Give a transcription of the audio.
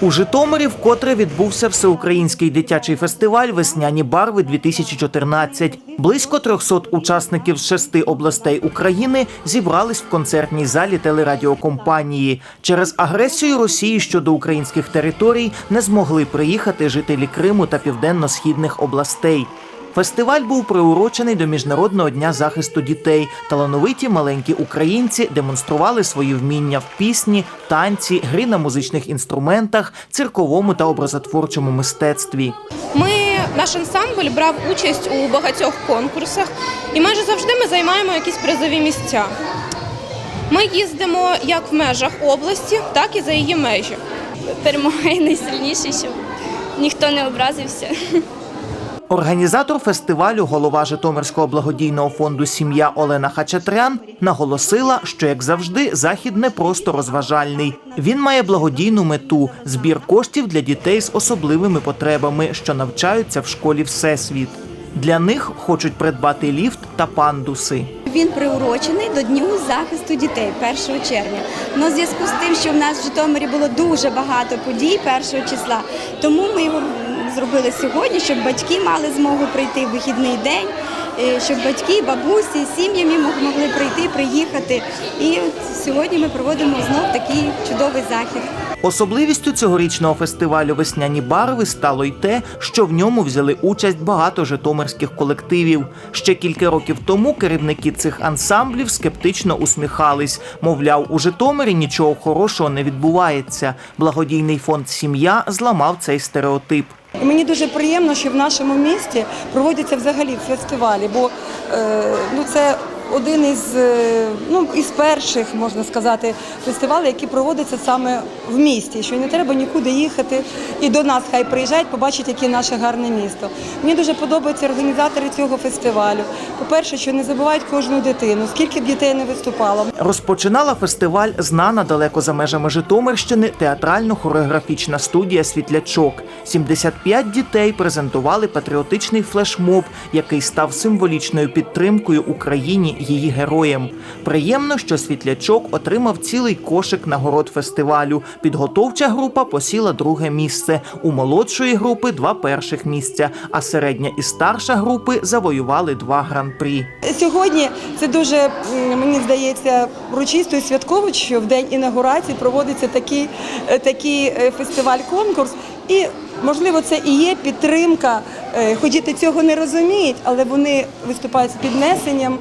У Житомирі вкотре відбувся всеукраїнський дитячий фестиваль Весняні барви 2014 Близько 300 учасників з шести областей України зібрались в концертній залі телерадіокомпанії. Через агресію Росії щодо українських територій не змогли приїхати жителі Криму та південно-східних областей. Фестиваль був приурочений до Міжнародного дня захисту дітей. Талановиті маленькі українці демонстрували свої вміння в пісні, танці, грі на музичних інструментах, цирковому та образотворчому мистецтві. Ми наш ансамбль брав участь у багатьох конкурсах, і майже завжди ми займаємо якісь призові місця. Ми їздимо як в межах області, так і за її межі. перемагає найсильніший, щоб ніхто не образився. Організатор фестивалю, голова Житомирського благодійного фонду Сім'я Олена Хачатрян наголосила, що як завжди, захід не просто розважальний. Він має благодійну мету збір коштів для дітей з особливими потребами, що навчаються в школі Всесвіт. Для них хочуть придбати ліфт та пандуси. Він приурочений до Дню захисту дітей 1 червня. В зв'язку з тим, що в нас в Житомирі було дуже багато подій 1 числа, тому ми його зробили сьогодні, щоб батьки мали змогу прийти в вихідний день, е, щоб батьки, бабусі, сім'ями мог- могли прийти, приїхати. І сьогодні ми проводимо знов такий чудовий захід. Особливістю цьогорічного фестивалю Весняні барви стало й те, що в ньому взяли участь багато житомирських колективів. Ще кілька років тому керівники цих ансамблів скептично усміхались. Мовляв, у Житомирі нічого хорошого не відбувається. Благодійний фонд Сім'я зламав цей стереотип. І мені дуже приємно, що в нашому місті проводяться взагалі фестивалі, бо е, ну, це один із, е, ну, із перших, можна сказати, фестивалів, які проводяться саме в місті, що не треба нікуди їхати. І до нас хай приїжджають, побачать, яке наше гарне місто. Мені дуже подобаються організатори цього фестивалю. По-перше, що не забувають кожну дитину, скільки б дітей не виступало. Розпочинала фестиваль знана далеко за межами Житомирщини театрально-хореографічна студія Світлячок. 75 дітей презентували патріотичний флешмоб, який став символічною підтримкою Україні її героям. Приємно, що Світлячок отримав цілий кошик нагород фестивалю. Підготовча група посіла друге місце. У молодшої групи два перших місця, а середня і старша групи завоювали два гран-прі. Сьогодні це дуже мені здається урочисто і святково, що в день інаугурації проводиться такий, е, такий е, фестиваль-конкурс. І можливо це і є підтримка. Е, Хоч діти цього не розуміють, але вони виступають з піднесенням.